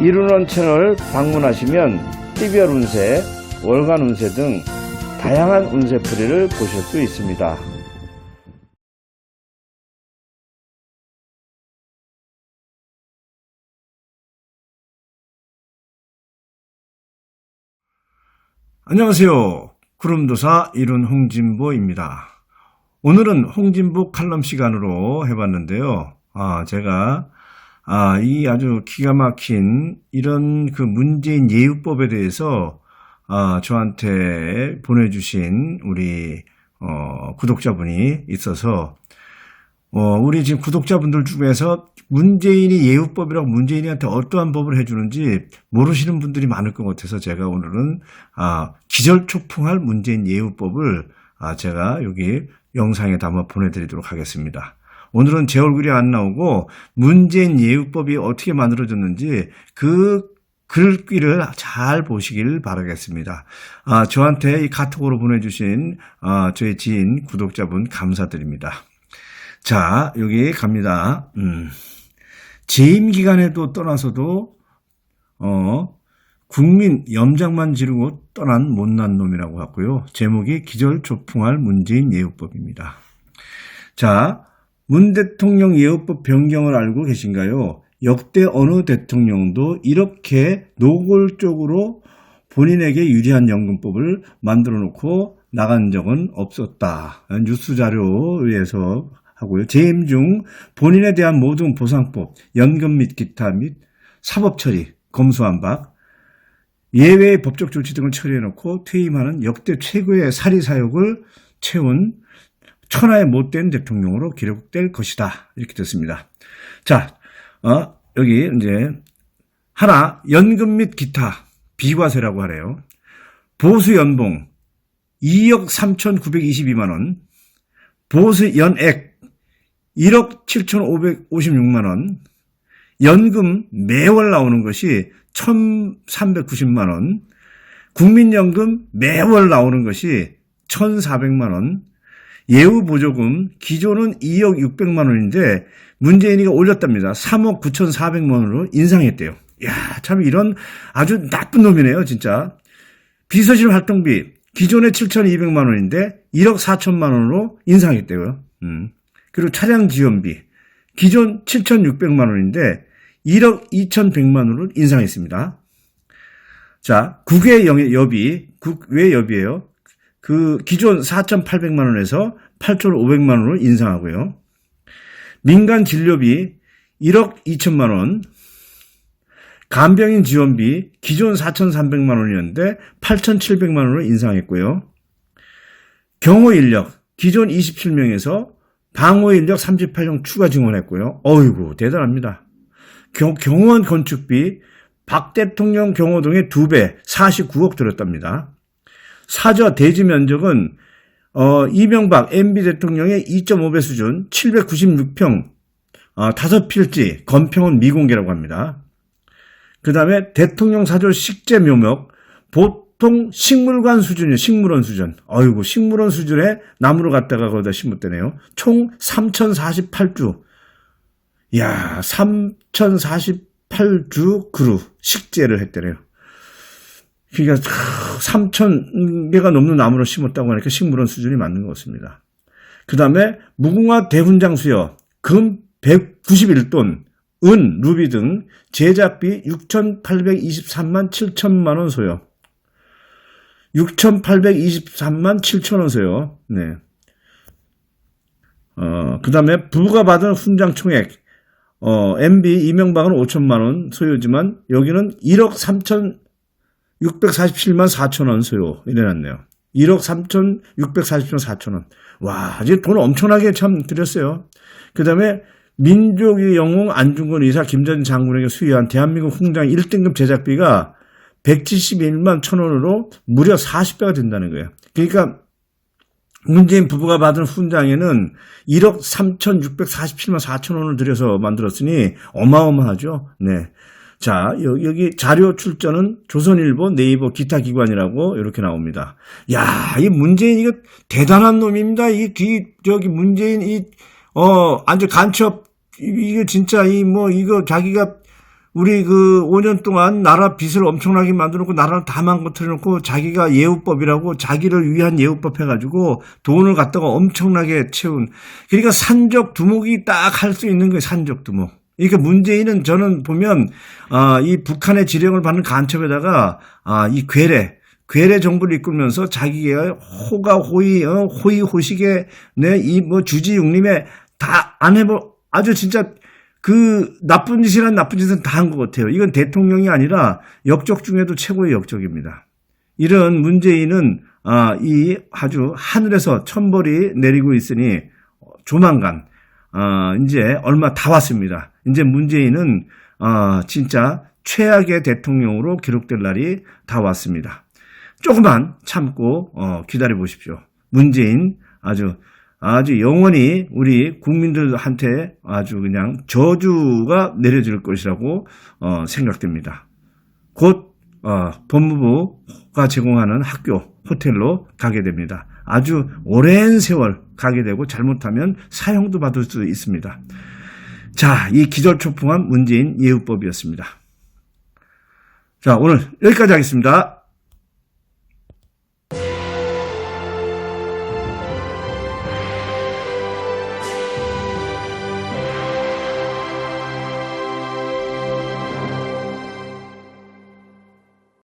이루는 채널 방문하시면 TVR 운세, 월간 운세 등 다양한 운세풀이를 보실 수 있습니다. 안녕하세요. 구름도사 이룬 홍진보입니다. 오늘은 홍진보 칼럼 시간으로 해봤는데요. 아, 제가 아, 이 아주 기가 막힌 이런 그 문재인 예우법에 대해서 아, 저한테 보내주신 우리 어, 구독자분이 있어서 어, 우리 지금 구독자분들 중에서 문재인이 예우법이라고 문재인한테 어떠한 법을 해주는지 모르시는 분들이 많을 것 같아서 제가 오늘은 아, 기절초풍할 문재인 예우법을 아, 제가 여기 영상에 담아 보내드리도록 하겠습니다. 오늘은 제 얼굴이 안 나오고 문재인 예우법이 어떻게 만들어졌는지 그 글귀를 잘 보시길 바라겠습니다. 아, 저한테 이 카톡으로 보내주신 아, 저희 지인 구독자분 감사드립니다. 자, 여기 갑니다. 음. 재임 기간에도 떠나서도 어 국민 염장만 지르고 떠난 못난 놈이라고 하고요. 제목이 기절초풍할 문재인 예우법입니다. 자, 문 대통령 예우법 변경을 알고 계신가요? 역대 어느 대통령도 이렇게 노골적으로 본인에게 유리한 연금법을 만들어 놓고 나간 적은 없었다. 뉴스 자료에서 하고요. 재임 중 본인에 대한 모든 보상법, 연금 및 기타 및 사법 처리, 검수한 바, 예외의 법적 조치 등을 처리해 놓고 퇴임하는 역대 최고의 사리 사욕을 채운 천하의 못된 대통령으로 기록될 것이다. 이렇게 됐습니다. 자, 어, 여기 이제 하나 연금 및 기타 비과세라고 하래요. 보수 연봉 2억 3,922만 원, 보수 연액 1억 7,556만 원, 연금 매월 나오는 것이 1,390만 원, 국민연금 매월 나오는 것이 1,400만 원, 예우 보조금 기존은 2억 600만 원인데 문재인이가 올렸답니다. 3억 9,400만 원으로 인상했대요. 야, 참 이런 아주 나쁜 놈이네요, 진짜. 비서실 활동비 기존에 7,200만 원인데 1억 4천만 원으로 인상했대요. 음. 그리고 차량 지원비 기존 7,600만 원인데 1억 2,100만 원으로 인상했습니다. 자, 국외 여비, 국외 여비예요. 그 기존 4,800만 원에서 8,500만 원으로 인상하고요. 민간 진료비 1억 2천만 원, 간병인 지원비 기존 4,300만 원이었는데 8,700만 원으로 인상했고요. 경호 인력 기존 27명에서 방호 인력 38명 추가 증원했고요. 어이구 대단합니다. 경, 경호원 건축비 박 대통령 경호동에 2배 49억 들었답니다. 사저 대지 면적은 어, 이명박 MB 대통령의 2.5배 수준 796평 어, 5필지 건평은 미공개라고 합니다. 그 다음에 대통령 사저 식재 묘목 보통 식물관 수준이에요. 식물원 수준. 어이구 식물원 수준에 나무를 갖다가 거기다 심었대네요. 총 3048주. 야 3048주 그루 식재를 했대네요. 그러니까 3천 개가 넘는 나무를 심었다고 하니까 식물원 수준이 맞는 것 같습니다. 그 다음에 무궁화 대훈장 수여 금 191돈, 은, 루비 등 제작비 6,823만 7천만 원 소요. 6,823만 7천 원 소요. 네. 어, 그 다음에 부가 받은 훈장 총액, 어, MB 이명박은 5천만 원 소요지만 여기는 1억 3천 647만 4천 원 소요 이래놨네요. 1억 3천 647만 4천 원. 와, 이제 돈 엄청나게 참 들였어요. 그 다음에 민족의 영웅 안중근 의사 김전 장군에게 수여한 대한민국 훈장 1등급 제작비가 171만 천 원으로 무려 40배가 된다는 거예요. 그러니까 문재인 부부가 받은 훈장에는 1억 3,647만 4천 원을 들여서 만들었으니 어마어마하죠. 네. 자, 여기 자료 출전은 조선일보, 네이버, 기타 기관이라고 이렇게 나옵니다. 야, 이 문재인 이거 대단한 놈입니다. 이 기, 저기 문재인 이, 어, 완전 간첩, 이게 진짜 이 뭐, 이거 자기가 우리 그 5년 동안 나라 빚을 엄청나게 만들어놓고 나라를 다 망가뜨려놓고 자기가 예우법이라고 자기를 위한 예우법 해가지고 돈을 갖다가 엄청나게 채운 그러니까 산적 두목이 딱 할 수 있는 거예요 산적 두목. 그러니까 문재인은 저는 보면 아, 이 북한의 지령을 받는 간첩에다가 아, 이 괴뢰 괴뢰 정부를 이끌면서 자기가 호가 호의 어, 호의 호식에 내이 뭐 주지육림에 다 안 해보 아주 진짜 그 나쁜 짓이란 나쁜 짓은 다 한 것 같아요. 이건 대통령이 아니라 역적 중에도 최고의 역적입니다. 이런 문재인은 아, 이 아주 하늘에서 천벌이 내리고 있으니 조만간 아, 이제 얼마 다 왔습니다. 이제 문재인은 아, 진짜 최악의 대통령으로 기록될 날이 다 왔습니다. 조금만 참고 어, 기다려 보십시오. 문재인 아주 아주 영원히 우리 국민들한테 아주 그냥 저주가 내려질 것이라고 어, 생각됩니다. 곧 어, 법무부가 제공하는 학교 호텔로 가게 됩니다. 아주 오랜 세월 가게 되고 잘못하면 사형도 받을 수 있습니다. 자, 이 기절초풍한 문재인 예우법이었습니다. 자, 오늘 여기까지 하겠습니다.